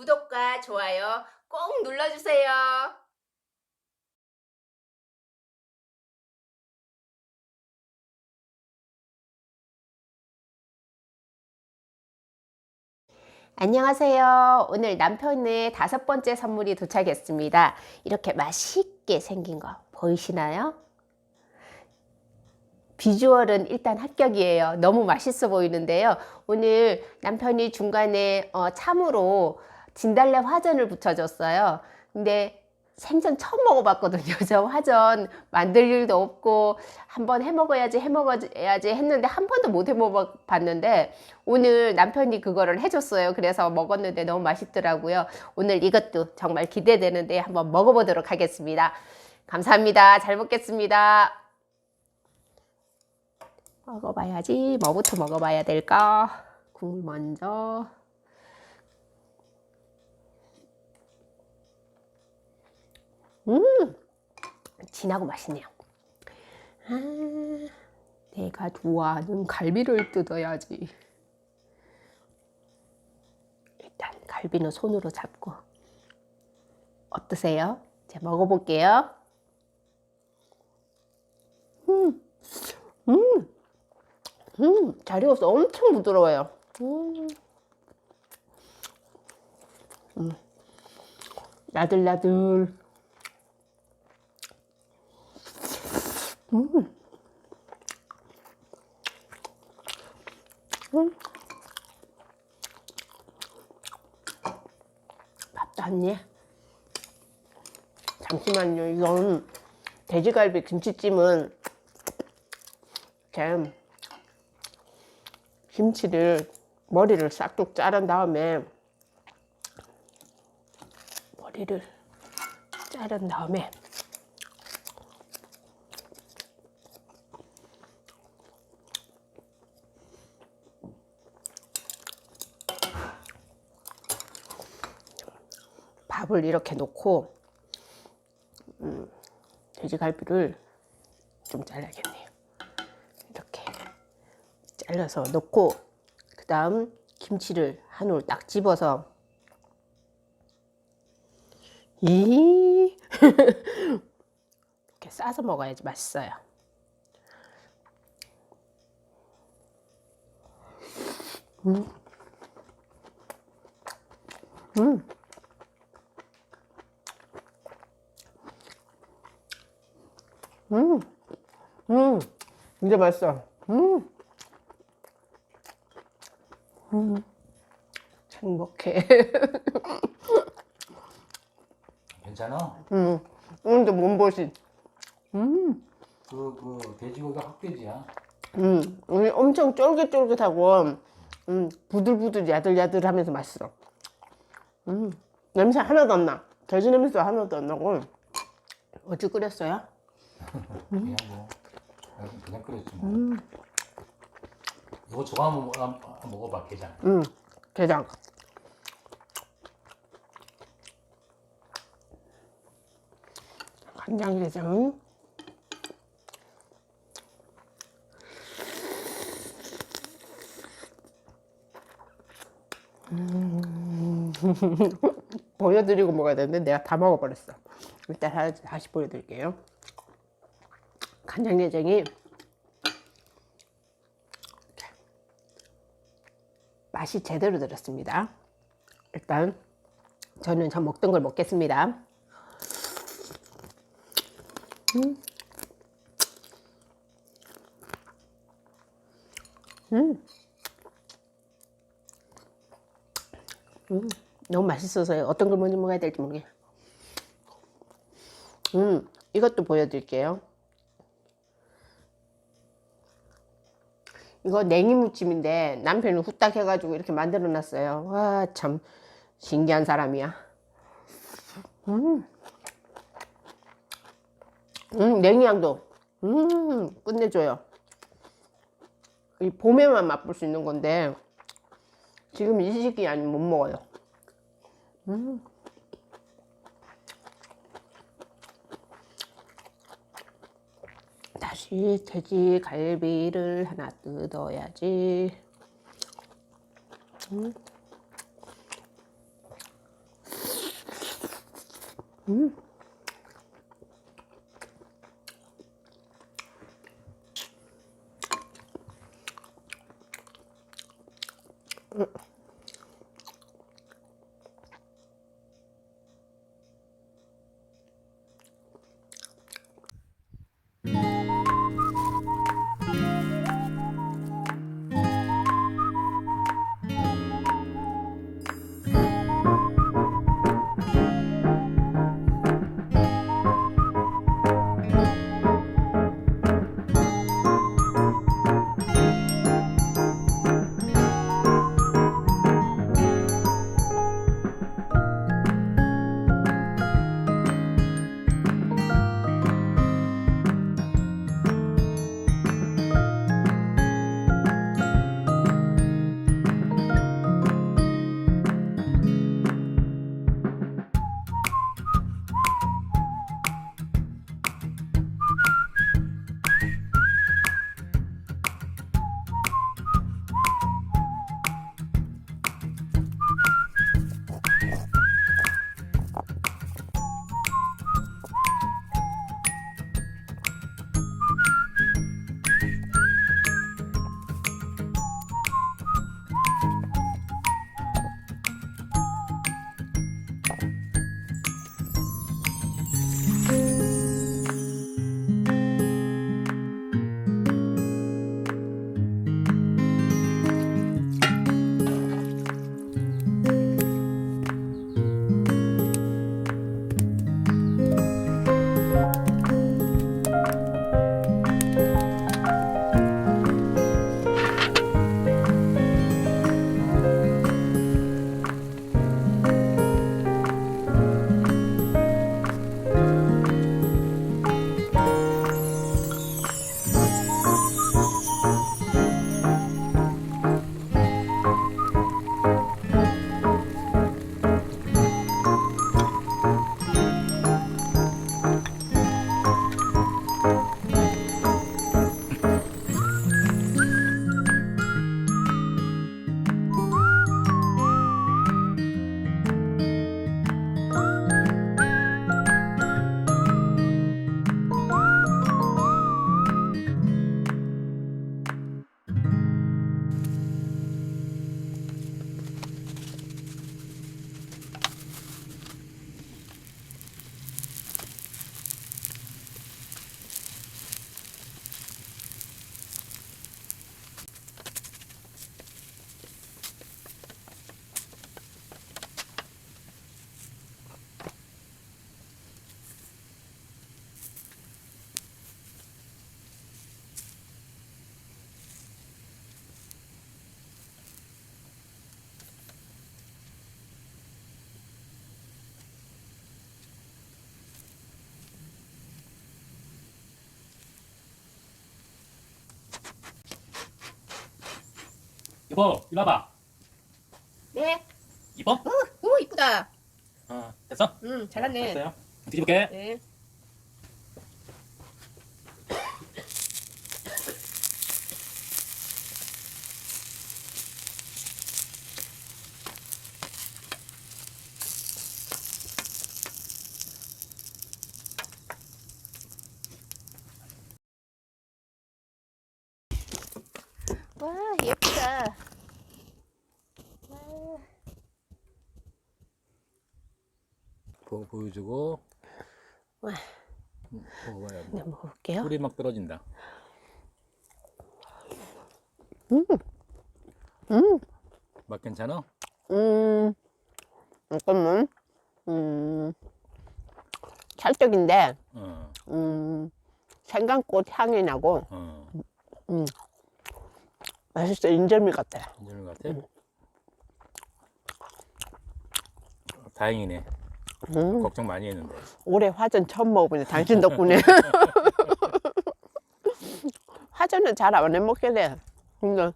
구독과 좋아요 꼭 눌러주세요. 안녕하세요. 오늘 남편의 다섯 번째 선물이 도착했습니다. 이렇게 맛있게 생긴 거 보이시나요? 비주얼은 일단 합격이에요. 너무 맛있어 보이는데요. 오늘 남편이 중간에 어, 참으로 진달래 화전을 붙여줬어요. 근데 생전 처음 먹어봤거든요. 저 화전 만들 일도 없고 한번 해 먹어야지 해 먹어야지 했는데 한 번도 못 해 먹어봤는데 오늘 남편이 그거를 해줬어요. 그래서 먹었는데 너무 맛있더라고요. 오늘 이것도 정말 기대되는데 한번 먹어보도록 하겠습니다. 감사합니다. 잘 먹겠습니다. 먹어봐야지. 뭐부터 먹어봐야 될까? 국물 먼저. 음, 진하고 맛있네요. 아, 내가 좋아하는 갈비를 뜯어야지. 일단 갈비는 손으로 잡고. 어떠세요? 자, 먹어볼게요. 음, 음, 음, 잘 익었어. 엄청 부드러워요. 음, 음, 나들나들. 음. 음. 밥도 안 해. 잠시만요. 이건 돼지갈비 김치찜은 이렇게 김치를 머리를 싹둑 자른 다음에 머리를 자른 다음에 밥을 이렇게 놓고 음, 돼지갈비를 좀 잘라야겠네요. 이렇게 잘라서 넣고 그 다음 김치를 한 올 딱 집어서 이 이렇게 싸서 먹어야지 맛있어요. 음. 음. 음, 음, 진짜 맛있어. 음, 음, 행복해. 괜찮아? 음, 오늘도 몸보신. 음, 그, 그, 돼지고기가 흑돼지야. 음, 오늘 엄청 쫄깃쫄깃하고, 음, 부들부들 야들야들하면서 맛있어. 음, 냄새 하나도 안 나. 돼지 냄새 하나도 안 나고. 어찌 끓였어요? 그냥 뭐, 그냥- 그냥 끓였지 뭐. 이거 저거 한번 먹- 한번 먹어봐, 게장. 음, 게장. 간장게장. 음. 보여드리고 먹어야 되는데 내가 다 먹어버렸어. 일단 다시 보여드릴게요. 간장게장이 맛이 제대로 들었습니다. 일단 저는 저 먹던 걸 먹겠습니다. 음. 음. 음. 너무 맛있어서 어떤 걸 먼저 먹어야 될지 모르겠. 음, 이것도 보여드릴게요. 이거 냉이 무침인데 남편이 후딱 해가지고 이렇게 만들어 놨어요. 와, 참 신기한 사람이야. 음, 음 냉이향도 음, 끝내줘요. 이 봄에만 맛볼 수 있는 건데 지금 이 시기 아니면 못 먹어요. 음. 다시 돼지 갈비를 하나 뜯어야지. 음. 음. 음. 이거 이리 와봐. 네. 이뻐? 어, 너무 이쁘다. 어 됐어? 음, 잘했네. 됐어요. 뒤집을게. 네. 와, 예쁘다. 와. 보, 보여주고. 와. 음, 먹어봐야 돼. 네, 먹어볼게요. 꿀이 막 떨어진다. 음, 맛 괜찮아? 음, 잠깐만. 음, 찰떡인데, 어, 음, 생강꽃 향이 나고, 어. 음, 맛있어. 인절미 같아. 괜찮은 것 같아? 어, 다행이네. 음, 걱정 많이 했는데. 올해 화전 처음 먹어보네. 당신 덕분에. 화전은 잘 안 해먹게 돼. 근데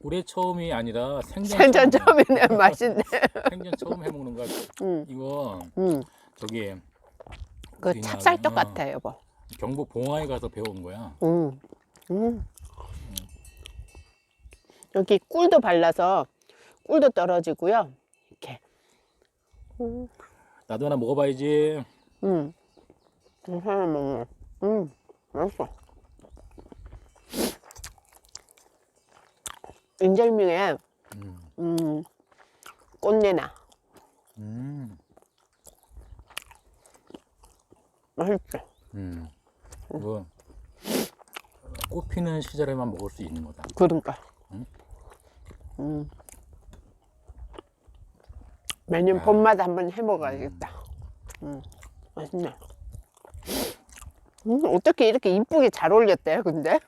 올해 처음이 아니라 생전, 생전 처음, 처음에는 맛있네. 생전 처음 해먹는 거야. 음, 이거 음, 저기 그 찹쌀떡 어, 같아, 여보. 경북 봉화에 가서 배운 거야. 음, 음. 여기 꿀도 발라서 꿀도 떨어지고요. 이렇게. 음, 나도 하나 먹어봐야지. 음. 하나 먹네. 음, 맛있어. 인절미에 음. 음, 꽃내나 음. 맛있지. 음. 이거 꽃 피는 시절에만 먹을 수 있는 거다. 그러니까. 응? 음. 매년 봄마다 한번 해 먹어야겠다. 음, 맛있네. 음, 어떻게 이렇게 이쁘게 잘 어울렸대, 근데?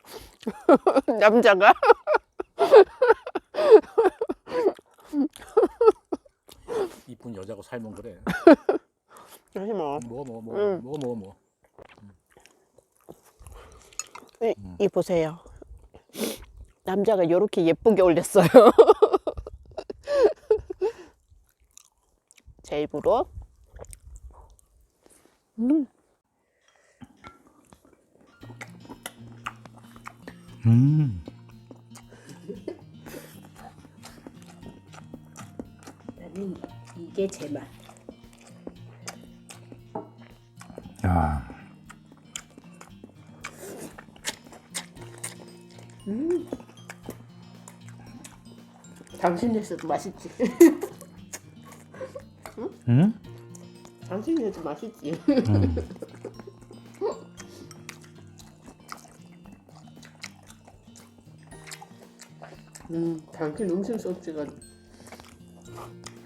남자가? 이쁜 여자고 살면 그래. 다시 먹어. 먹어 먹어 먹어 응. 먹어 먹어 먹어. 이, 이 보세요. 남자가 이렇게 예쁘게 올렸어요. 제 입으로. 음. 나는 이게 제 맛. 야. 당신 했어도 맛있지. 음? 당신이 해도 맛있지. 음. 음, 당신 음식 솜씨가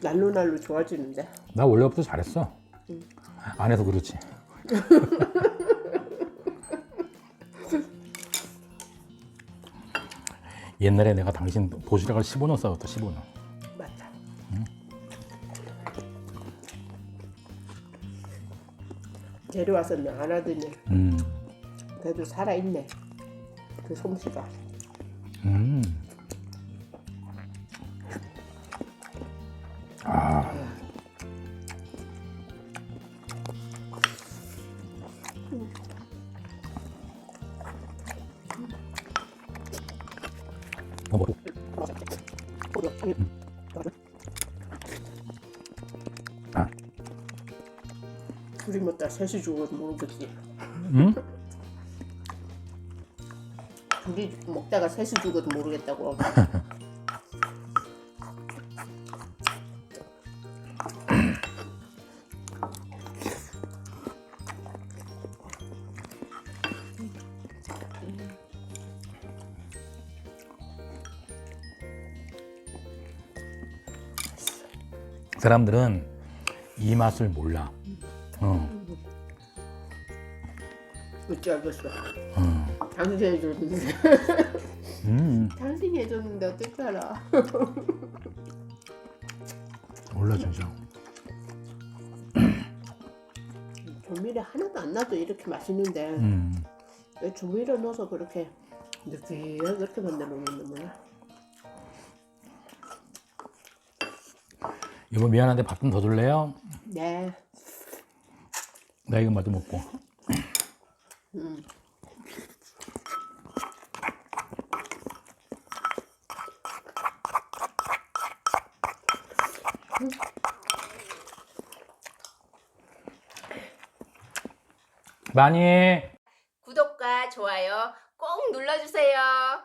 날로 날로 좋아지는데. 나 원래부터 잘했어. 안 해서 그렇지. 옛날에 내가 당신 도시락을 15년 싸웠다 15년. 데려와서는 안 하더니 음. 그래도 살아있네. 그 솜씨가. 음. 먹다 셋이 죽어도 모르겠지. 응? 둘이 먹다가 셋이 죽어도 모르겠다고. 사람들은 이 맛을 몰라. 어찌 알겠어. 어. 당신이 해줬는데. 음. 당신이 해줬는데 어떻게 알아? 몰라 진짜. 조미료 하나도 안 나도 이렇게 맛있는데 음. 왜 조미료 넣어서 그렇게 느끼하게 그렇게 만들어 놓는 거야? 이거 미안한데 밥 좀 더 줄래요? 네. 나 이거 마저 먹고. 음. 많이 구독과 좋아요 꼭 눌러주세요.